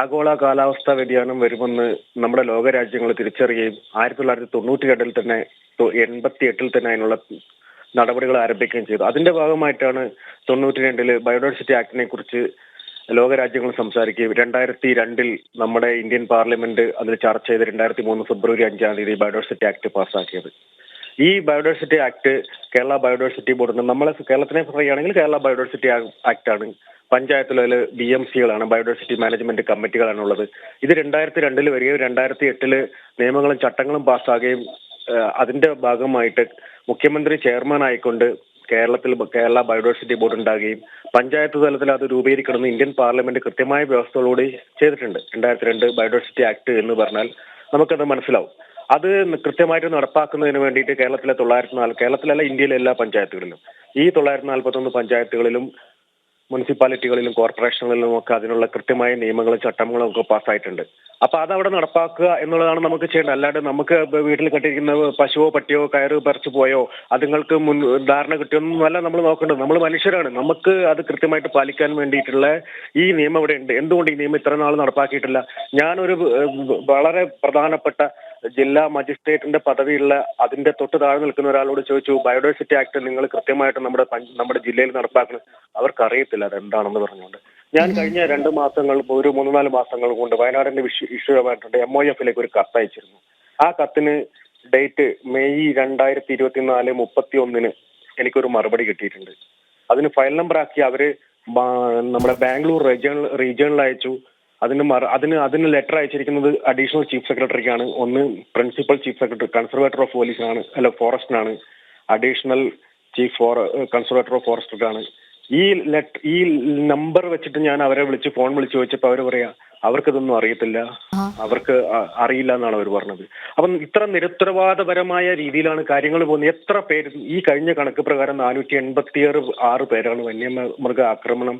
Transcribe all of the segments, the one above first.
ആഗോള കാലാവസ്ഥാ വ്യതിയാനം വരുമെന്ന് നമ്മുടെ ലോകരാജ്യങ്ങൾ തിരിച്ചറിയുകയും ആയിരത്തി തൊള്ളായിരത്തി തൊണ്ണൂറ്റി രണ്ടിൽ തന്നെ എൺപത്തി എട്ടിൽ തന്നെ അതിനുള്ള നടപടികൾ ആരംഭിക്കുകയും ചെയ്തു. അതിന്റെ ഭാഗമായിട്ടാണ് തൊണ്ണൂറ്റി രണ്ടിൽ ബയോഡൈവേഴ്സിറ്റി ആക്ടിനെ കുറിച്ച് ലോകരാജ്യങ്ങൾ സംസാരിക്കുകയും രണ്ടായിരത്തി രണ്ടിൽ നമ്മുടെ ഇന്ത്യൻ പാർലമെന്റ് അതിൽ ചർച്ച ചെയ്ത് രണ്ടായിരത്തി മൂന്ന് ഫെബ്രുവരി അഞ്ചാം തീയതി ബയോഡൈവേഴ്സിറ്റി ആക്ട് പാസ്സാക്കിയത്. ഈ biodiversity act Kerala biodiversity board നമ്മളെ കേരളത്തിനെ പറയുകയാണെങ്കിൽ കേരള ബയോഡൈവേഴ്സിറ്റി ആക്ട് ആണ്. പഞ്ചായത്തുകളിൽ ബി എം സികളാണ് ബയോഡൈവേഴ്സിറ്റി മാനേജ്മെന്റ് കമ്മിറ്റികളാണ് ഉള്ളത്. ഇത് രണ്ടായിരത്തി രണ്ടിൽ വരികയും രണ്ടായിരത്തി എട്ടിൽ നിയമങ്ങളും ചട്ടങ്ങളും പാസ്സാകുകയും അതിന്റെ ഭാഗമായിട്ട് മുഖ്യമന്ത്രി ചെയർമാൻ ആയിക്കൊണ്ട് കേരളത്തിൽ കേരള ബയോഡൈവേഴ്സിറ്റി ബോർഡ് ഉണ്ടാകുകയും പഞ്ചായത്ത് തലത്തിൽ അത് രൂപീകരിക്കണമെന്ന് ഇന്ത്യൻ പാർലമെന്റ് കൃത്യമായ വ്യവസ്ഥകളോട് ചെയ്തിട്ടുണ്ട്. രണ്ടായിരത്തി രണ്ട് ബയോഡൈവേഴ്സിറ്റി ആക്ട് എന്ന് പറഞ്ഞാൽ നമുക്കത് മനസ്സിലാവും. അത് കൃത്യമായിട്ട് നടപ്പാക്കുന്നതിന് വേണ്ടിയിട്ട് കേരളത്തിലെ തൊള്ളായിരത്തി നാല് കേരളത്തിലല്ല ഇന്ത്യയിലെ എല്ലാ പഞ്ചായത്തുകളിലും. ഈ തൊള്ളായിരത്തി നാൽപ്പത്തൊന്ന് പഞ്ചായത്തുകളിലും മുനിസിപ്പാലിറ്റികളിലും കോർപ്പറേഷനുകളിലും ഒക്കെ അതിനുള്ള കൃത്യമായ നിയമങ്ങളും ചട്ടങ്ങളും ഒക്കെ പാസ്സായിട്ടുണ്ട്. അപ്പൊ അതവിടെ നടപ്പാക്കുക എന്നുള്ളതാണ് നമുക്ക് ചെയ്യേണ്ടത്. അല്ലാണ്ട് നമുക്ക് വീട്ടിൽ കെട്ടിയിരിക്കുന്ന പശുവോ പട്ടിയോ കയറ് പറിച്ചു പോയോ അതുങ്ങൾക്ക് മുൻ ധാരണ കിട്ടിയൊന്നുമല്ല നമ്മൾ നോക്കേണ്ടത്. നമ്മൾ മനുഷ്യരാണ്. നമുക്ക് അത് കൃത്യമായിട്ട് പാലിക്കാൻ വേണ്ടിയിട്ടുള്ള ഈ നിയമം ഇവിടെ ഉണ്ട് എന്തുകൊണ്ട് ഈ നിയമം ഇത്ര നാൾ നടപ്പാക്കിയിട്ടില്ല? ഞാനൊരു വളരെ പ്രധാനപ്പെട്ട ജില്ലാ മജിസ്ട്രേറ്റിന്റെ പദവിയുള്ള അതിന്റെ തൊട്ട് താഴെ നിൽക്കുന്ന ഒരാളോട് ചോദിച്ചു ബയോഡൈവേഴ്സിറ്റി ആക്ട് നിങ്ങൾ കൃത്യമായിട്ട് നമ്മുടെ നമ്മുടെ ജില്ലയിൽ നടപ്പാക്കണം അവർക്ക് അറിയത്തില്ല അതെന്താണെന്ന് പറഞ്ഞുകൊണ്ട്. ഞാൻ കഴിഞ്ഞ രണ്ട് മാസങ്ങൾ ഒരു മൂന്ന് നാല് മാസങ്ങൾ കൊണ്ട് വയനാടിന്റെ ഇഷ്യൂമായിട്ടുണ്ട് എം ഒ എഫിലേക്ക് ഒരു കത്ത് അയച്ചിരുന്നു. ആ കത്തിന് ഡേറ്റ് മെയ് രണ്ടായിരത്തി ഇരുപത്തിനാല് മുപ്പത്തി ഒന്നിന് എനിക്കൊരു മറുപടി കിട്ടിയിട്ടുണ്ട്. അതിന് ഫയൽ നമ്പർ ആക്കി അവർ നമ്മുടെ ബാംഗ്ലൂർ റീജിയണൽ റീജിയണിൽ അയച്ചു. അതിന് മറ അതിന് അതിന് ലെറ്റർ അയച്ചിരിക്കുന്നത് അഡീഷണൽ ചീഫ് സെക്രട്ടറിക്കാണ് ഒന്ന് principal chief secretary conservator of പോലീസിനാണ് അല്ല ഫോറസ്റ്റിനാണ് additional chief for conservator of ഫോറസ്റ്റിനാണ് ഈ ലെറ്റർ ഈ നമ്പർ വെച്ചിട്ട് ഞാൻ അവരെ വിളിച്ച് ഫോൺ വിളിച്ച് ചോദിച്ചപ്പോൾ അവർ പറയാ അവർക്കിതൊന്നും അറിയത്തില്ല. അവർക്ക് അറിയില്ല എന്നാണ് അവർ പറഞ്ഞത്. അപ്പം ഇത്ര നിരുത്തരവാദപരമായ രീതിയിലാണ് കാര്യങ്ങൾ പോകുന്നത്. എത്ര പേര് ഈ കഴിഞ്ഞ കണക്ക് പ്രകാരം നാനൂറ്റി എൺപത്തിയാറ് ആറ് പേരാണ് വന്യമൃഗ ആക്രമണം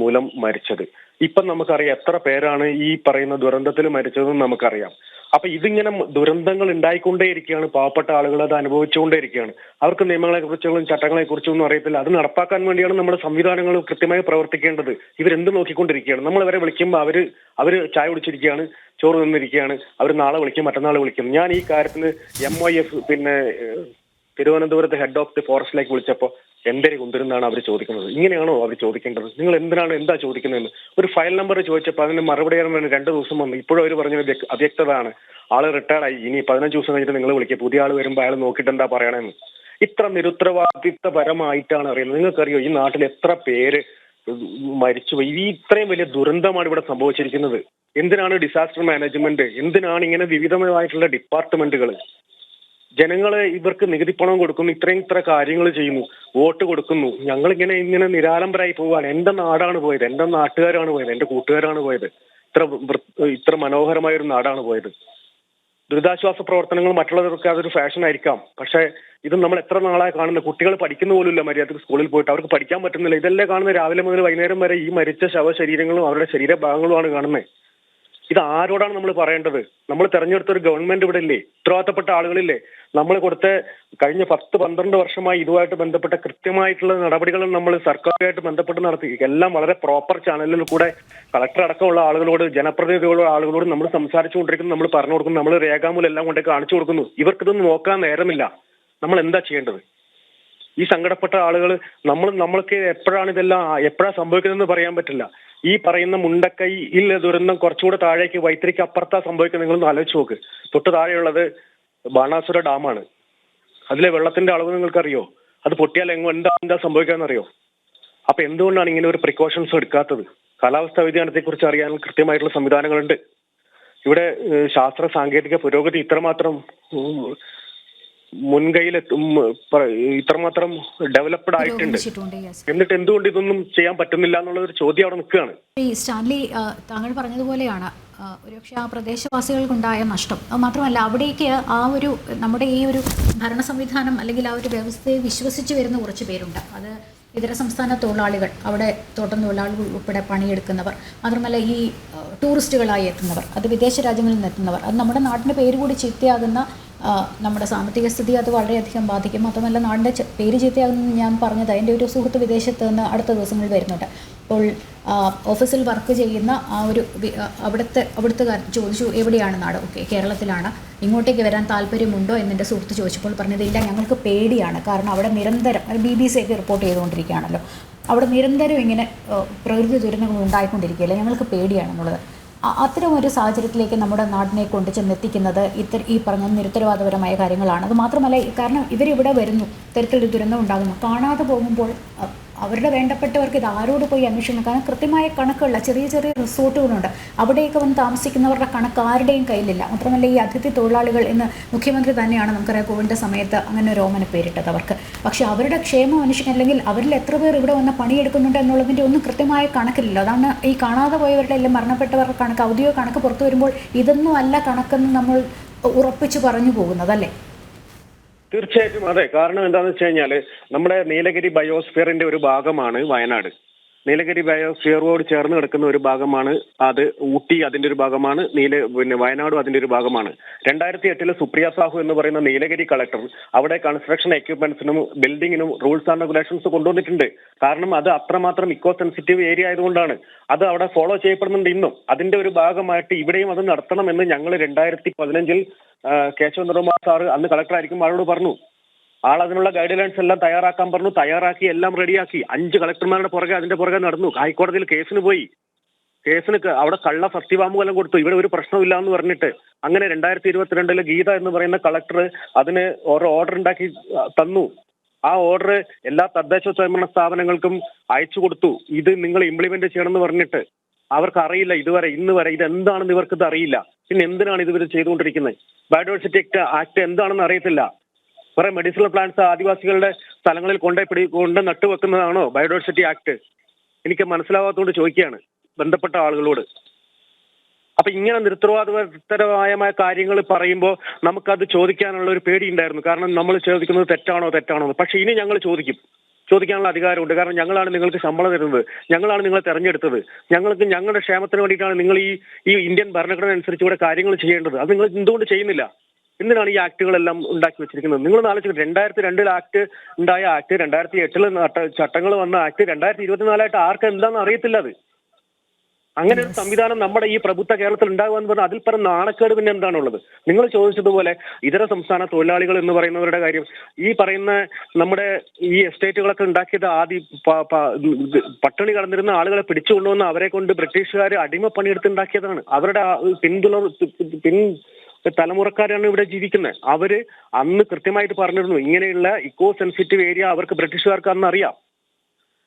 മൂലം മരിച്ചത്. ഇപ്പം നമുക്കറിയാം എത്ര പേരാണ് ഈ പറയുന്ന ദുരന്തത്തിൽ മരിച്ചതെന്ന് നമുക്കറിയാം. അപ്പൊ ഇതിങ്ങനെ ദുരന്തങ്ങൾ ഉണ്ടായിക്കൊണ്ടേയിരിക്കുകയാണ് പാവപ്പെട്ട ആളുകൾ അത് അനുഭവിച്ചുകൊണ്ടേയിരിക്കുകയാണ്. അവർക്ക് നിയമങ്ങളെ കുറിച്ചും ചട്ടങ്ങളെ കുറിച്ചും ഒന്നും അറിയത്തില്ല. അത് നടപ്പാക്കാൻ വേണ്ടിയാണ് നമ്മുടെ സംവിധാനങ്ങൾ കൃത്യമായി പ്രവർത്തിക്കേണ്ടത്. ഇവരെന്ത് നോക്കിക്കൊണ്ടിരിക്കുകയാണ്? നമ്മൾ അവരെ വിളിക്കുമ്പോൾ അവർ അവർ ചായ കുടിച്ചിരിക്കുകയാണ് ചോറ് നിന്നിരിക്കുകയാണ് അവർ നാളെ വിളിക്കും മറ്റന്നാൾ വിളിക്കും. ഞാൻ ഈ കാര്യത്തിൽ എം ഒ എഫ് പിന്നെ തിരുവനന്തപുരത്ത് ഹെഡ് ഓഫ് ദി ഫോറസ്റ്റിലേക്ക് വിളിച്ചപ്പോൾ എന്തിനെ കൊണ്ടുവരുന്നതാണ് അവർ ചോദിക്കുന്നത്? ഇങ്ങനെയാണോ അവർ ചോദിക്കേണ്ടത്? നിങ്ങൾ എന്തിനാണ് എന്താ ചോദിക്കുന്നതെന്ന്? ഒരു ഫയൽ നമ്പർ ചോദിച്ചപ്പോൾ അതിന് മറുപടി പറയാൻ രണ്ട് ദിവസം വന്നു. ഇപ്പോഴും അവർ പറഞ്ഞ അവ്യക്തതയാണ് ആൾ റിട്ടയർഡായി ഇനി പതിനഞ്ച് ദിവസം കഴിഞ്ഞിട്ട് നിങ്ങൾ വിളിക്കുക പുതിയ ആൾ വരുമ്പോൾ അയാൾ നോക്കിയിട്ട് എന്താ പറയണമെന്ന് ഇത്ര നിരുത്തരവാദിത്തപരമായിട്ടാണ് അറിയുന്നത്. നിങ്ങൾക്കറിയോ ഈ നാട്ടിൽ എത്ര പേര് മരിച്ചു ഈ ഇത്രയും വലിയ ദുരന്തമാണ് ഇവിടെ സംഭവിച്ചിരിക്കുന്നത്. എന്തിനാണ് ഡിസാസ്റ്റർ മാനേജ്മെന്റ് എന്തിനാണ് ഇങ്ങനെ വിവിധമായിട്ടുള്ള ഡിപ്പാർട്ട്മെന്റുകൾ ജനങ്ങളെ ഇവർക്ക് നികുതി പണം കൊടുക്കുന്നു ഇത്രയും ഇത്ര കാര്യങ്ങൾ ചെയ്യുന്നു വോട്ട് കൊടുക്കുന്നു. ഞങ്ങൾ ഇങ്ങനെ ഇങ്ങനെ നിരാലംബരായി പോവാണ് എന്റെ നാടാണ് പോയത് എന്റെ നാട്ടുകാരാണ് പോയത് എന്റെ കൂട്ടുകാരാണ് പോയത്. ഇത്ര ഇത്ര മനോഹരമായ ഒരു നാടാണ് പോയത്. ദുരിതാശ്വാസ പ്രവർത്തനങ്ങൾ മറ്റുള്ളവർക്ക് അതൊരു ഫാഷൻ ആയിരിക്കാം. പക്ഷേ ഇത് നമ്മൾ എത്ര നാളായി കാണുന്നത്? കുട്ടികൾ പഠിക്കുന്ന പോലുമില്ല മര്യാദയ്ക്ക് സ്കൂളിൽ പോയിട്ട്. അവർക്ക് പഠിക്കാൻ പറ്റുന്നില്ല. ഇതെല്ലാം കാണുന്നത് രാവിലെ മുതൽ വൈകുന്നേരം വരെ ഈ മരിച്ച ശവശരീരങ്ങളും അവരുടെ ശരീരഭാഗങ്ങളുമാണ് കാണുന്നത്. ഇത് ആരോടാണ് നമ്മൾ പറയേണ്ടത്? നമ്മൾ തെരഞ്ഞെടുത്ത ഒരു ഗവൺമെന്റ് ഇവിടെ ഇല്ലേ ഉത്തരവാദിത്തപ്പെട്ട ആളുകളില്ലേ? നമ്മൾ കൊടുത്ത കഴിഞ്ഞ പത്ത് പന്ത്രണ്ട് വർഷമായി ഇതുമായിട്ട് ബന്ധപ്പെട്ട കൃത്യമായിട്ടുള്ള നടപടികൾ നമ്മൾ സർക്കാരുമായിട്ട് ബന്ധപ്പെട്ട് നടത്തി. എല്ലാം വളരെ പ്രോപ്പർ ചാനലിൽ കൂടെ കളക്ടർ അടക്കമുള്ള ആളുകളോട് ജനപ്രതിനിധികളുള്ള ആളുകളോട് നമ്മൾ സംസാരിച്ചുകൊണ്ടിരിക്കുന്നു നമ്മൾ പറഞ്ഞു കൊടുക്കുന്നു നമ്മൾ രേഖാമൂലം എല്ലാം കൊണ്ടേ കാണിച്ചു കൊടുക്കുന്നു. ഇവർക്കിതൊന്നും നോക്കാൻ നേരമില്ല. നമ്മൾ എന്താ ചെയ്യേണ്ടത്? ഈ സങ്കടപ്പെട്ട ആളുകൾ നമ്മൾ നമ്മൾക്ക് എപ്പോഴാണ് ഇതെല്ലാം എപ്പോഴാണ് സംഭവിക്കുന്നതെന്ന് പറയാൻ പറ്റില്ല. ഈ പറയുന്ന മുണ്ടക്കൈയിൽ ദുരന്തം കുറച്ചുകൂടെ താഴേക്ക് വൈത്തിരിക്ക് അപ്പുറത്താ സംഭവിക്കുന്നത് നിങ്ങളൊന്ന് ആലോചിച്ച് നോക്ക്. തൊട്ട് താഴെയുള്ളത് ബാണാസുര ഡാമാണ്. അതിലെ വെള്ളത്തിന്റെ അളവ് നിങ്ങൾക്കറിയോ? അത് പൊട്ടിയാൽ എങ്ങോ എന്താ എന്താ സംഭവിക്കാന്നറിയോ? അപ്പൊ എന്തുകൊണ്ടാണ് ഇങ്ങനെ ഒരു പ്രിക്കോഷൻസ് എടുക്കാത്തത്? കാലാവസ്ഥാ വ്യതിയാനത്തെ കുറിച്ച് അറിയാൻ കൃത്യമായിട്ടുള്ള സംവിധാനങ്ങളുണ്ട്. ഇവിടെ ശാസ്ത്ര സാങ്കേതിക പുരോഗതി ഇത്രമാത്രം മുൻകൈയിലെത്തും ഇത്രമാത്രം ഡെവലപ്ഡ് ആയിട്ടുണ്ട്. എന്നിട്ട് എന്തുകൊണ്ട് ഇതൊന്നും ചെയ്യാൻ പറ്റുന്നില്ല എന്നുള്ള ഒരു ചോദ്യം അവിടെ നിൽക്കുകയാണ്. ഈ സ്റ്റാൻലി താങ്കൾ പറഞ്ഞതുപോലെയാണ് ഒരുപക്ഷെ ആ പ്രദേശവാസികൾക്കുണ്ടായ നഷ്ടം. അത് മാത്രമല്ല അവിടേക്ക് ആ ഒരു നമ്മുടെ ഈ ഒരു ഭരണ സംവിധാനം അല്ലെങ്കിൽ ആ ഒരു വ്യവസ്ഥയെ വിശ്വസിച്ച് വരുന്ന കുറച്ച് പേരുണ്ട്. അത് ഇതര സംസ്ഥാന തൊഴിലാളികൾ അവിടെ തോട്ടം തൊഴിലാളികൾ ഉൾപ്പെടെ പണിയെടുക്കുന്നവർ മാത്രമല്ല ഈ ടൂറിസ്റ്റുകളായി എത്തുന്നവർ അത് വിദേശ രാജ്യങ്ങളിൽ നിന്ന് എത്തുന്നവർ അത് നമ്മുടെ നാടിന്റെ പേര് കൂടി ചീത്തയാകുന്ന നമ്മുടെ സാമ്പത്തിക സ്ഥിതി അത് വളരെയധികം ബാധിക്കും. മാത്രമല്ല നാടിന്റെ പേര് ചീത്തയാകുമെന്ന് ഞാൻ പറഞ്ഞത് എന്റെ ഒരു സുഹൃത്ത് വിദേശത്ത് നിന്ന് അടുത്ത ദിവസങ്ങളിൽ വരുന്നുണ്ട്. അപ്പോൾ ഓഫീസിൽ വർക്ക് ചെയ്യുന്ന ആ ഒരു അവിടുത്തെ അവിടുത്തെ ചോദിച്ചു എവിടെയാണ് നാട്? ഓക്കെ കേരളത്തിലാണ്. ഇങ്ങോട്ടേക്ക് വരാൻ താല്പര്യമുണ്ടോ? എന്ന് എന്റെ സുഹൃത്ത് ചോദിച്ചപ്പോൾ പറഞ്ഞത് ഇല്ല ഞങ്ങൾക്ക് പേടിയാണ്. കാരണം അവിടെ നിരന്തരം ബി ബി സി ഒക്കെ റിപ്പോർട്ട് ചെയ്തുകൊണ്ടിരിക്കുകയാണല്ലോ. അവിടെ നിരന്തരം ഇങ്ങനെ പ്രകൃതി ദുരന്തങ്ങൾ ഉണ്ടായിക്കൊണ്ടിരിക്കുകയല്ലേ? ഞങ്ങൾക്ക് പേടിയാണെന്നുള്ളത്. അത്തരം ഒരു സാഹചര്യത്തിലേക്ക് നമ്മുടെ നാടിനെ കൊണ്ട് ചെന്നെത്തിക്കുന്നത് ഇത്തര ഈ പറഞ്ഞ നിരുത്തരവാദപരമായ കാര്യങ്ങളാണ്. അത് മാത്രമല്ല കാരണം ഇവരിവിടെ വരുന്നു. ഇത്തരത്തിലൊരു ദുരന്തം ഉണ്ടാകുന്നു. കാണാതെ പോകുമ്പോൾ അവരുടെ വേണ്ടപ്പെട്ടവർക്ക് ഇത് ആരോട് പോയി അന്വേഷിക്കണം? കാരണം കൃത്യമായ കണക്കുള്ള ചെറിയ ചെറിയ റിസോർട്ടുകളുണ്ട്. അവിടെയൊക്കെ വന്ന് താമസിക്കുന്നവരുടെ കണക്ക് ആരുടെയും കയ്യിലില്ല. മാത്രമല്ല ഈ അതിഥി തൊഴിലാളികൾ എന്ന് മുഖ്യമന്ത്രി തന്നെയാണ് നമുക്കറിയാം കോവിഡിന്റെ സമയത്ത് അങ്ങനെ ഒരു ഓമന പേരിട്ടത് അവർക്ക്. പക്ഷേ അവരുടെ ക്ഷേമം അന്വേഷിക്കാൻ അല്ലെങ്കിൽ അവരിൽ എത്ര പേർ ഇവിടെ വന്ന് പണിയെടുക്കുന്നുണ്ട് എന്നുള്ളതിന്റെ ഒന്നും കൃത്യമായ കണക്കില്ല അതാണ് ഈ കാണാതെ പോയവരുടെ എല്ലാം മരണപ്പെട്ടവരുടെ കണക്ക് ഔദ്യോഗിക കണക്ക് പുറത്തു വരുമ്പോൾ ഇതൊന്നും അല്ല കണക്കെന്ന് നമ്മൾ ഉറപ്പിച്ച് പറഞ്ഞു പോകുന്നത് അല്ലേ തീർച്ചയായിട്ടും അതെ. കാരണം എന്താണെന്ന് വെച്ച് കഴിഞ്ഞാൽ നമ്മുടെ നീലഗിരി ബയോസ്ഫിയറിന്റെ ഒരു ഭാഗമാണ് വയനാട്. നീലഗിരി ബയോസ്ഫിയറോട് ചേർന്ന് കിടക്കുന്ന ഒരു ഭാഗമാണ് അത് ഊട്ടി അതിന്റെ ഒരു ഭാഗമാണ് നീല പിന്നെ വയനാടും അതിന്റെ ഒരു ഭാഗമാണ്. രണ്ടായിരത്തി എട്ടിൽ സുപ്രിയ സാഹു എന്ന് പറയുന്ന നീലഗിരി കളക്ടർ അവിടെ കൺസ്ട്രക്ഷൻ എക്യുപ്മെന്റ്സിനും ബിൽഡിങ്ങിനും റൂൾസ് ആൻഡ് റെഗുലേഷൻസ് കൊണ്ടുവന്നിട്ടുണ്ട്. കാരണം അത് അത്രമാത്രം ഇക്കോ സെൻസിറ്റീവ് ഏരിയ ആയതുകൊണ്ടാണ്. അത് അവിടെ ഫോളോ ചെയ്യപ്പെടുന്നുണ്ട് ഇന്നും. അതിന്റെ ഒരു ഭാഗമായിട്ട് ഇവിടെയും അത് നടത്തണമെന്ന് ഞങ്ങൾ രണ്ടായിരത്തി പതിനഞ്ചിൽ കേശവ നിർമ്മ സാറ് അന്ന് കളക്ടർ ആയിരിക്കും ആളോട് പറഞ്ഞു. ആൾ അതിനുള്ള ഗൈഡ് ലൈൻസ് എല്ലാം തയ്യാറാക്കാൻ പറഞ്ഞു. തയ്യാറാക്കി എല്ലാം റെഡിയാക്കി അഞ്ച് കളക്ടർമാരുടെ പുറകെ അതിന്റെ പുറകെ നടന്നു. ഹൈക്കോടതിയിൽ കേസിന് പോയി. കേസിന് അവിടെ കള്ള സത്യവാങ്മൂലം കൊടുത്തു. ഇവിടെ ഒരു പ്രശ്നമില്ല എന്ന് പറഞ്ഞിട്ട്. അങ്ങനെ രണ്ടായിരത്തി ഇരുപത്തിരണ്ടിൽ ഗീത എന്ന് പറയുന്ന കളക്ടർ അതിന് ഓരോ ഓർഡർ ഉണ്ടാക്കി തന്നു. ആ ഓർഡർ എല്ലാ തദ്ദേശ സ്വയംഭരണ സ്ഥാപനങ്ങൾക്കും അയച്ചു കൊടുത്തു. ഇത് നിങ്ങൾ ഇംപ്ലിമെന്റ് ചെയ്യണമെന്ന് പറഞ്ഞിട്ട്. അവർക്ക് അറിയില്ല ഇതുവരെ ഇന്ന് വരെ. ഇത് എന്താണെന്ന് ഇവർക്ക് ഇത് അറിയില്ല. പിന്നെ എന്തിനാണ് ഇതുവരെ ചെയ്തുകൊണ്ടിരിക്കുന്നത്? ബയോഡൈവേഴ്സിറ്റി ആക്ട് എന്താണെന്ന് അറിയത്തില്ല. കുറെ മെഡിസിനൽ പ്ലാന്റ്സ് ആദിവാസികളുടെ സ്ഥലങ്ങളിൽ കൊണ്ടേ പിടി കൊണ്ട് നട്ടുവെക്കുന്നതാണോ ബയോഡൈവേഴ്സിറ്റി ആക്ട് എനിക്ക് മനസ്സിലാവാത്തതുകൊണ്ട് ചോദിക്കുകയാണ് ബന്ധപ്പെട്ട ആളുകളോട്. അപ്പൊ ഇങ്ങനെ നിരുത്തരവാദപരമായ കാര്യങ്ങൾ പറയുമ്പോൾ നമുക്കത് ചോദിക്കാനുള്ള ഒരു പേടി ഉണ്ടായിരുന്നു കാരണം നമ്മൾ ചോദിക്കുന്നത് തെറ്റാണോ തെറ്റാണോ പക്ഷെ ഇനി ഞങ്ങൾ ചോദിക്കും. ചോദിക്കാനുള്ള അധികാരമുണ്ട്. കാരണം ഞങ്ങളാണ് നിങ്ങൾക്ക് ശമ്പളം തരുന്നത്. ഞങ്ങളാണ് നിങ്ങളെ തെരഞ്ഞെടുത്തത്. ഞങ്ങൾക്ക് ഞങ്ങളുടെ ക്ഷേമത്തിന് വേണ്ടിയിട്ടാണ് നിങ്ങൾ ഈ ഈ ഇന്ത്യൻ ഭരണഘടന അനുസരിച്ച് ഇവിടെ കാര്യങ്ങൾ ചെയ്യേണ്ടത്. അത് നിങ്ങൾ എന്തുകൊണ്ട് ചെയ്യുന്നില്ല. എന്തിനാണ് ഈ ആക്ടുകളെല്ലാം ഉണ്ടാക്കി വെച്ചിരിക്കുന്നത്? നിങ്ങൾ ആലോചിക്കും രണ്ടായിരത്തി രണ്ടിൽ ആക്ട് ഉണ്ടായ ആക്ട് രണ്ടായിരത്തി എട്ടിൽ ചട്ടങ്ങൾ വന്ന ആക്ട് രണ്ടായിരത്തി ഇരുപത്തിനാലായിട്ട് ആർക്ക് എന്താണെന്ന് അറിയത്തില്ല അത്. അങ്ങനെ ഒരു സംവിധാനം നമ്മുടെ ഈ പ്രഭുത്വ കേരളത്തിൽ ഉണ്ടാകുമെന്ന് പറഞ്ഞാൽ അതിൽ പറഞ്ഞ നാണക്കേട് പിന്നെ എന്താണുള്ളത്? നിങ്ങൾ ചോദിച്ചതുപോലെ ഇതര സംസ്ഥാന തൊഴിലാളികൾ എന്ന് പറയുന്നവരുടെ കാര്യം ഈ പറയുന്ന നമ്മുടെ ഈ എസ്റ്റേറ്റുകളൊക്കെ ഉണ്ടാക്കിയത് ആദ്യം പട്ടിണി കടന്നിരുന്ന ആളുകളെ പിടിച്ചു കൊണ്ടുവന്ന് അവരെ കൊണ്ട് ബ്രിട്ടീഷുകാർ അടിമപ്പണിയെടുത്ത് ഉണ്ടാക്കിയതാണ്. അവരുടെ പിന്തുണ പിന്തുണർ പിൻ തലമുറക്കാരാണ് ഇവിടെ ജീവിക്കുന്നത് അവർ അന്ന് കൃത്യമായിട്ട് പറഞ്ഞിരുന്നു ഇങ്ങനെയുള്ള ഇക്കോ സെൻസിറ്റീവ് ഏരിയ അവർക്ക് ബ്രിട്ടീഷുകാർക്ക് അന്ന് അറിയാം.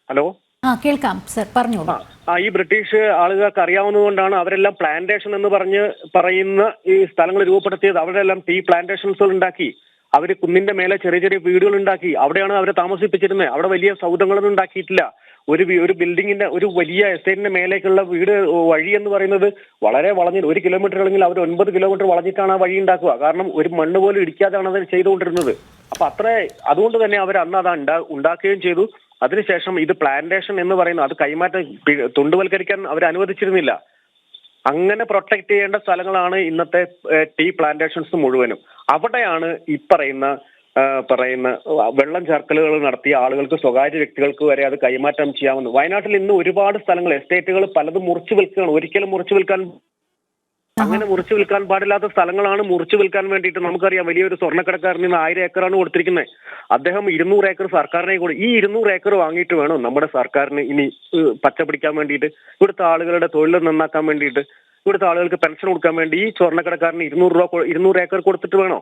ഹലോ? ആ കേൾക്കാം സർ പറഞ്ഞു ആ ആ, ഈ ബ്രിട്ടീഷ് ആളുകൾക്ക് അറിയാവുന്നതുകൊണ്ടാണ് അവരെല്ലാം പ്ലാന്റേഷൻ എന്ന് പറഞ്ഞ് പറയുന്ന ഈ സ്ഥലങ്ങൾ രൂപപ്പെടുത്തിയത്. അവരെല്ലാം ടീ പ്ലാന്റേഷൻസ് ഉണ്ടാക്കി. അവർ കുന്നിന്റെ മേലെ ചെറിയ ചെറിയ വീടുകൾ ഉണ്ടാക്കി. അവിടെയാണ് അവരെ താമസിപ്പിച്ചിരുന്നത് അവിടെ വലിയ സൗദങ്ങളൊന്നും ഉണ്ടാക്കിയിട്ടില്ല. ഒരു ഒരു ബിൽഡിങ്ങിന്റെ ഒരു വലിയ എസ്റ്റേറ്റിന്റെ മേലേക്കുള്ള വീട് വഴി എന്ന് പറയുന്നത് വളരെ വളഞ്ഞ ഒരു കിലോമീറ്റർ അല്ലെങ്കിൽ അവർ ഒൻപത് കിലോമീറ്റർ വളഞ്ഞിട്ടാണ് ആ വഴി ഉണ്ടാക്കുക. കാരണം ഒരു മണ്ണ് പോലും ഇടിക്കാതെയാണ് അത് ചെയ്തുകൊണ്ടിരുന്നത്. അപ്പൊ അത്ര അതുകൊണ്ട് തന്നെ അവർ അന്ന് അത് ഉണ്ടാ- ഉണ്ടാക്കുകയും ചെയ്തു. അതിനുശേഷം ഇത് പ്ലാന്റേഷൻ എന്ന് പറയുന്നത് അത് കൈമാറ്റം തുണ്ടുവൽക്കരിക്കാൻ അവർ അനുവദിച്ചിരുന്നില്ല. അങ്ങനെ പ്രൊട്ടക്ട് ചെയ്യേണ്ട സ്ഥലങ്ങളാണ് ഇന്നത്തെ ടീ പ്ലാന്റേഷൻസ് മുഴുവനും. അവിടെയാണ് ഈ പറയുന്ന പറയുന്ന വെള്ളം ചർക്കലുകൾ നടത്തിയ ആളുകൾക്ക് സ്വകാര്യ വ്യക്തികൾക്ക് വരെ അത് കൈമാറ്റം ചെയ്യാമെന്ന്. വയനാട്ടിൽ ഇന്ന് ഒരുപാട് സ്ഥലങ്ങൾ എസ്റ്റേറ്റുകൾ പലതും മുറിച്ചു വിൽക്കുകയാണ്. ഒരിക്കലും മുറിച്ചു വിൽക്കാൻ അങ്ങനെ മുറിച്ചു വിൽക്കാൻ പാടില്ലാത്ത സ്ഥലങ്ങളാണ് മുറിച്ചു വിൽക്കാൻ വേണ്ടിയിട്ട് നമുക്കറിയാം. വലിയൊരു സ്വർണക്കടക്കാരൻ ഇന്ന് ആയിരം ഏക്കറാണ് കൊടുത്തിരിക്കുന്നത്. അദ്ദേഹം ഇരുന്നൂറ് ഏക്കർ സർക്കാരിനെ കൂടി ഈ ഇരുന്നൂറ് ഏക്കർ വാങ്ങിയിട്ട് വേണം നമ്മുടെ സർക്കാരിന് ഇനി പച്ചപിടിക്കാൻ പച്ച പിടിക്കാൻ വേണ്ടിയിട്ട്. ഇവിടുത്തെ ആളുകളുടെ തൊഴിൽ നന്നാക്കാൻ വേണ്ടിയിട്ട്. ഇവിടുത്തെ ആളുകൾക്ക് പെൻഷൻ കൊടുക്കാൻ വേണ്ടി ഈ സ്വർണക്കടക്കാരന് ഇരുന്നൂറ് രൂപ ഇരുന്നൂറ് ഏക്കർ കൊടുത്തിട്ട് വേണോ?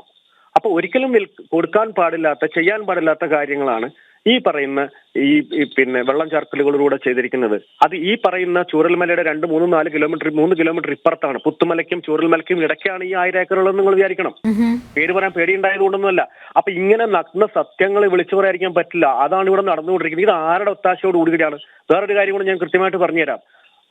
അപ്പൊ ഒരിക്കലും കൊടുക്കാൻ പാടില്ലാത്ത ചെയ്യാൻ പാടില്ലാത്ത കാര്യങ്ങളാണ് ഈ പറയുന്ന ഈ ഈ പിന്നെ വെള്ളം ചേർക്കലുകളിലൂടെ ചെയ്തിരിക്കുന്നത്. അത് ഈ പറയുന്ന ചൂരൽമലയുടെ രണ്ട് മൂന്ന് നാല് കിലോമീറ്റർ മൂന്ന് കിലോമീറ്റർ ഇപ്പുറത്താണ്. പുത്തുമലയ്ക്കും ചൂരൽമലയ്ക്കും ഇടയ്ക്കാണ് ഈ ആയിരം ഏക്കറുള്ളത് നിങ്ങൾ വിചാരിക്കണം. പേര് പറയാൻ പേടിയുണ്ടായതുകൊണ്ടൊന്നുമല്ല. അപ്പൊ ഇങ്ങനെ നഗ്ന സത്യങ്ങൾ വിളിച്ചു പറയാതിരിക്കാൻ പറ്റില്ല. അതാണ് ഇവിടെ നടന്നുകൊണ്ടിരിക്കുന്നത്. ഇത് ആരുടെ ഒത്താശയോട് കൂടിയാണ് വേറൊരു കാര്യം കൂടെ ഞാൻ കൃത്യമായിട്ട് പറഞ്ഞുതരാം.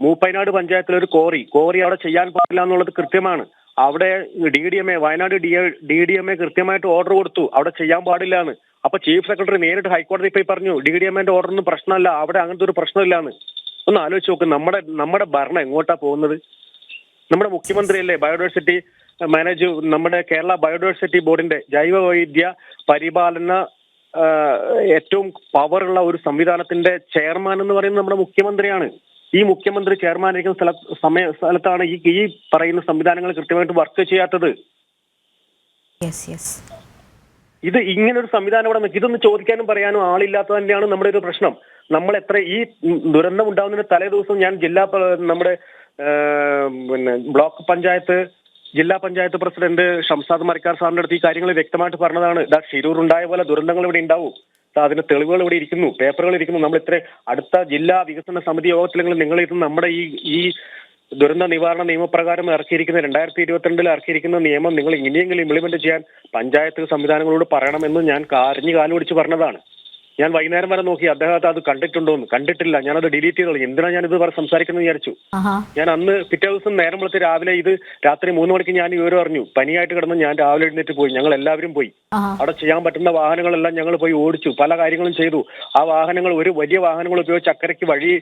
മൂപ്പൈനാട് പഞ്ചായത്തിലെ ഒരു കോറി. കോറി അവിടെ ചെയ്യാൻ പാടില്ല എന്നുള്ളത് കൃത്യമാണ്. അവിടെ D D M A Wayanad D D D M A കൃത്യമായിട്ട് ഓർഡർ കൊടുത്തു. അവിടെ ചെയ്യാൻ പാടില്ല എന്ന് അപ്പൊ ചീഫ് സെക്രട്ടറി നേരിട്ട് ഹൈക്കോടതി പോയി പറഞ്ഞു ഡി ഡി എം എന്റെ ഓർഡർ ഒന്നും പ്രശ്നമല്ല അവിടെ അങ്ങനത്തെ ഒരു പ്രശ്നമില്ല എന്ന് ഒന്ന് ആലോചിച്ച് നോക്ക് നമ്മുടെ നമ്മുടെ ഭരണം എങ്ങോട്ടാ പോകുന്നത്? നമ്മുടെ മുഖ്യമന്ത്രി അല്ലേ ബയോഡൈവേഴ്സിറ്റി മാനേജ് നമ്മുടെ കേരള ബയോഡൈവേഴ്സിറ്റി ബോർഡിന്റെ ജൈവ വൈദ്യ പരിപാലന ഏറ്റവും പവറുള്ള ഒരു സംവിധാനത്തിന്റെ ചെയർമാൻ എന്ന് പറയുന്നത് നമ്മുടെ മുഖ്യമന്ത്രിയാണ്. ഈ മുഖ്യമന്ത്രി ചെയർമാൻ ഇരിക്കുന്ന സ്ഥല സമയ സ്ഥലത്താണ് ഈ ഈ പറയുന്ന സംവിധാനങ്ങൾ കൃത്യമായിട്ട് വർക്ക് ചെയ്യാത്തത്. ഇത് ഇങ്ങനെ ഒരു സംവിധാനം ഇവിടെ ഇതൊന്ന് ചോദിക്കാനും പറയാനും ആളില്ലാത്തത് തന്നെയാണ് നമ്മുടെ ഒരു പ്രശ്നം. നമ്മൾ എത്ര ഈ ദുരന്തം ഉണ്ടാകുന്നതിന് തലേ ദിവസം ഞാൻ ജില്ലാ നമ്മുടെ പിന്നെ ബ്ലോക്ക് പഞ്ചായത്ത് ജില്ലാ പഞ്ചായത്ത് പ്രസിഡന്റ് ഷംസാദ് മരിക്കാർ സാറിന്റെ അടുത്ത് ഈ കാര്യങ്ങൾ വ്യക്തമായിട്ട് പറഞ്ഞതാണ്. ഇതാ ഷിരൂർ ഉണ്ടായ പോലെ ദുരന്തങ്ങൾ ഇവിടെ ഉണ്ടാവും. അതിന്റെ തെളിവുകൾ ഇവിടെ ഇരിക്കുന്നു. പേപ്പറുകൾ ഇരിക്കുന്നു. നമ്മൾ ഇത്ര അടുത്ത ജില്ലാ വികസന സമിതി യോഗത്തിലെങ്കിലും നിങ്ങൾ ഇത് നമ്മുടെ ഈ ഈ ദുരന്ത നിവാരണ നിയമപ്രകാരം ഇറക്കിയിരിക്കുന്ന രണ്ടായിരത്തി ഇരുപത്തിരണ്ടിൽ ഇറക്കിയിരിക്കുന്ന നിയമം നിങ്ങൾ ഇനിയെങ്കിലും ഇംപ്ലിമെന്റ് ചെയ്യാൻ പഞ്ചായത്ത് സംവിധാനങ്ങളോട് പറയണമെന്ന് ഞാൻ കാരിഞ്ഞ് കാലുപിടിച്ച് പറഞ്ഞതാണ്. ഞാൻ വൈകുന്നേരം വരെ നോക്കി. അദ്ദേഹത്തെ അത് കണ്ടിട്ടുണ്ടോ എന്ന് കണ്ടിട്ടില്ല. ഞാനത് ഡിലീറ്റ് ചെയ്ത് കളഞ്ഞു എന്തിനാ ഞാൻ ഇത് വരെ സംസാരിക്കുന്നത് വിചാരിച്ചു. ഞാൻ അന്ന് പിറ്റേ ദിവസം നേരം വിളിച്ച് രാവിലെ ഇത് രാത്രി മൂന്ന് മണിക്ക് ഞാൻ വിവരം അറിഞ്ഞു. പനിയായിട്ട് കിടന്ന് ഞാൻ രാവിലെ എഴുന്നേറ്റ് പോയി. ഞങ്ങൾ എല്ലാവരും പോയി. അവിടെ ചെയ്യാൻ പറ്റുന്ന വാഹനങ്ങളെല്ലാം ഞങ്ങൾ പോയി ഓടിച്ചു. പല കാര്യങ്ങളും ചെയ്തു. ആ വാഹനങ്ങൾ ഒരു വലിയ വാഹനങ്ങൾ ഉപയോഗിച്ച് അക്കരയ്ക്ക് വഴി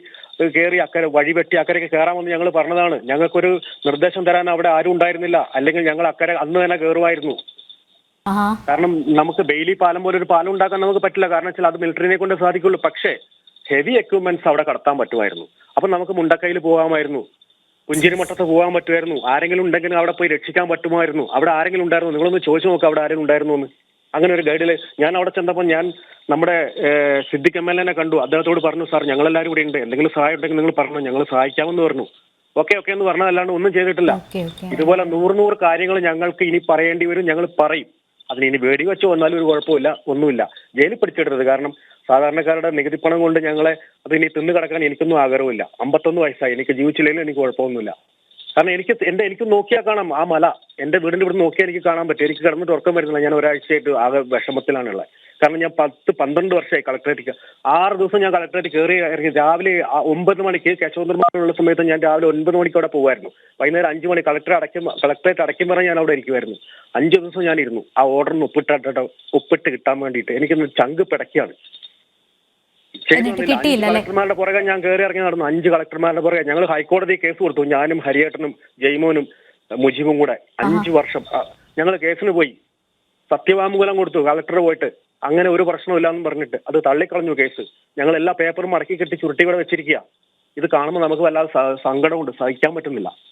കയറി അക്കരെ വഴി വെട്ടി അക്കരയ്ക്ക് കയറാമെന്ന് ഞങ്ങൾ പറഞ്ഞതാണ്. ഞങ്ങൾക്കൊരു നിർദ്ദേശം തരാൻ അവിടെ ആരും ഉണ്ടായിരുന്നില്ല. അല്ലെങ്കിൽ ഞങ്ങൾ അക്കരെ അന്ന് തന്നെ കയറുമായിരുന്നു കാരണം നമുക്ക് ബെയിലി പാലം പോലെ ഒരു പാലം ഉണ്ടാക്കാൻ നമുക്ക് പറ്റില്ല. കാരണം വെച്ചാൽ അത് മിലിറ്ററിനെ കൊണ്ട് സാധിക്കുള്ളൂ. പക്ഷേ ഹെവി എക്യുപ്മെന്റ്സ് അവിടെ കടത്താൻ പറ്റുമായിരുന്നു. അപ്പൊ നമുക്ക് മുണ്ടക്കയിൽ പോകാമായിരുന്നു. പുഞ്ചിരിമട്ടത്ത് പോകാൻ പറ്റുമായിരുന്നു. ആരെങ്കിലും ഉണ്ടെങ്കിൽ അവിടെ പോയി രക്ഷിക്കാൻ പറ്റുമായിരുന്നു. അവിടെ ആരെങ്കിലും ഉണ്ടായിരുന്നു? നിങ്ങളൊന്ന് ചോദിച്ചു നോക്ക് അവിടെ ആരെങ്കിലും ഉണ്ടായിരുന്നു എന്ന്. അങ്ങനെ ഒരു ഗൈഡിൽ ഞാൻ അവിടെ ചെന്നപ്പോൾ ഞാൻ നമ്മുടെ സിദ്ദിഖ് എം എൽ എനെ കണ്ടു. അദ്ദേഹത്തോട് പറഞ്ഞു സാർ ഞങ്ങളെല്ലാവരും ഇവിടെ ഉണ്ട്. എന്തെങ്കിലും സഹായം ഉണ്ടെങ്കിൽ നിങ്ങൾ പറഞ്ഞു. ഞങ്ങൾ സഹായിക്കാമെന്ന് പറഞ്ഞു. ഓക്കെ ഓക്കെ എന്ന് പറഞ്ഞതല്ലാണ്ട് ഒന്നും ചെയ്തിട്ടില്ല. ഇതുപോലെ നൂറ് നൂറ് കാര്യങ്ങൾ ഞങ്ങൾക്ക് ഇനി പറയേണ്ടി വരും. ഞങ്ങൾ പറയും. അതിന് ഇനി വെടിവെച്ച് വന്നാലും ഒരു കുഴപ്പമില്ല ഒന്നുമില്ല. ജയിലിൽ പിടിച്ചിടരുത്. കാരണം സാധാരണക്കാരുടെ നികുതി പണം കൊണ്ട് ഞങ്ങളെ അതിനി തിന്നു കിടക്കാൻ എനിക്കൊന്നും ആഗ്രഹമില്ല അമ്പത്തൊന്ന് വയസ്സായി. എനിക്ക് ജീവിച്ചില്ലെങ്കിലും എനിക്ക് കുഴപ്പമൊന്നുമില്ല. കാരണം എനിക്ക് എന്റെ എനിക്ക് നോക്കിയാൽ കാണാം ആ മല. എന്റെ വീടിന്റെ ഇവിടെ നോക്കിയാൽ എനിക്ക് കാണാൻ പറ്റും. എനിക്ക് കിടന്നിട്ട് ഉറക്കം വരുന്നില്ല. ഞാൻ ഒരാഴ്ചയായിട്ട് ആകെ വിഷമത്തിലാണുള്ളത്. കാരണം ഞാൻ പത്ത് പന്ത്രണ്ട് വർഷമായി കളക്ടറേറ്റ് ആറ് ദിവസം ഞാൻ കളക്ടറേറ്റ് കയറി ഇറങ്ങി. രാവിലെ ഒമ്പത് മണിക്ക് കേശവന്ദ്രമാരുള്ള സമയത്ത് ഞാൻ രാവിലെ ഒൻപത് മണിക്ക് അവിടെ പോകുമായിരുന്നു വൈകുന്നേരം അഞ്ച് മണി കളക്ടർ അടയ്ക്കും കളക്ടറേറ്റ് അടയ്ക്കും പറഞ്ഞാൽ ഞാൻ അവിടെ ഇരിക്കുമായിരുന്നു അഞ്ച് ദിവസം ഞാൻ ഇരുന്നു. ആ ഓർഡറിന് ഒപ്പിട്ടിട്ട് ഒപ്പിട്ട് കിട്ടാൻ വേണ്ടിയിട്ട്. എനിക്കൊന്ന് ചങ്ക് പിടയ്ക്കാണ്? കളക്ടർമാരുടെ പുറകെ ഞാൻ കയറി ഇറങ്ങി നടന്നു. അഞ്ച് കളക്ടർമാരുടെ പുറകെ. ഞങ്ങൾ ഹൈക്കോടതി കേസ് കൊടുത്തു. ഞാനും ഹരിയേട്ടനും ജയ്മോനും മുജീബും കൂടെ. അഞ്ച് വർഷം. ഞങ്ങൾ കേസിന് പോയി. സത്യവാങ്മൂലം കൊടുത്തു. കളക്ടർ പോയിട്ട്. അങ്ങനെ ഒരു പ്രശ്നമില്ലാന്ന് പറഞ്ഞിട്ട് അത് തള്ളിക്കളഞ്ഞു കേസ്. ഞങ്ങൾ എല്ലാ പേപ്പറും മടക്കി കെട്ടി ചുരുട്ടി ഇവിടെ വെച്ചിരിക്കുക ഇത് കാണുമ്പോൾ നമുക്ക് വല്ലാതെ സങ്കടമുണ്ട്. സഹിക്കാൻ പറ്റുന്നില്ല.